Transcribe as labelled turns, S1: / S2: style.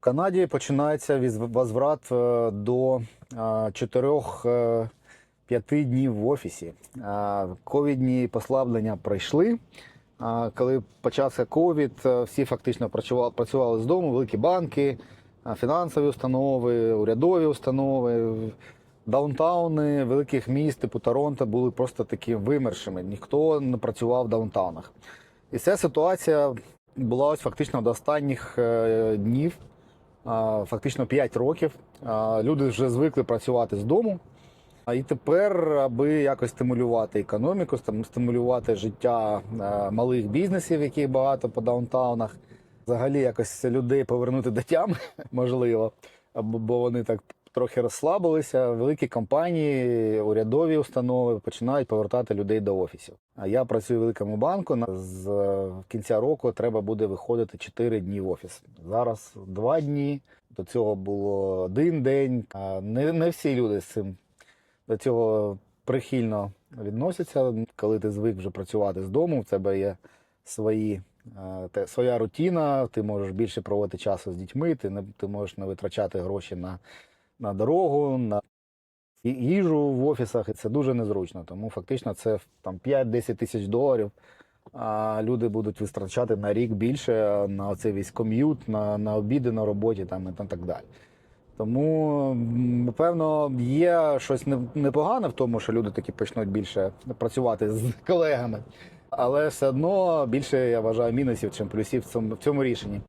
S1: Канаді починається возврат е, до 4-5 днів в офісі. Е, Ковідні послаблення пройшли. Коли почався ковід, е, всі фактично працювали, з дому, великі банки, е, фінансові установи, урядові установи. Даунтауни великих міст, типу Торонто, були просто такі вимершими. Ніхто не працював в даунтаунах. І ця ситуація була ось фактично до останніх е, днів, фактично 5 років. Люди вже звикли працювати з дому. І тепер, аби якось стимулювати економіку, стимулювати життя малих бізнесів, яких багато по даунтаунах, взагалі якось людей повернути до тями, можливо, бо вони так трохи розслабилися. Великі компанії, урядові установи починають повертати людей до офісів. А я працюю в великому банку. З е, кінця року треба буде виходити 4 дні в офіс. Зараз 2 дні. До цього було один день. Не, не всі люди з цим до цього прихильно відносяться. Коли ти звик вже працювати з дому, в тебе є свої, е, те, своя рутина, ти можеш більше проводити часу з дітьми, ти, не, ти можеш не витрачати гроші на, на дорогу, на їжу в офісах, і це дуже незручно. Тому фактично це там 5-10 тисяч доларів. А люди будуть витрачати на рік більше на цей весь ком'ют, на, на обіди на роботі там, і так далі. Тому, напевно, є щось непогане в тому, що люди таки почнуть більше працювати з колегами. Але все одно більше я вважаю мінусів, чим плюсів в цьому, в цьому рішенні.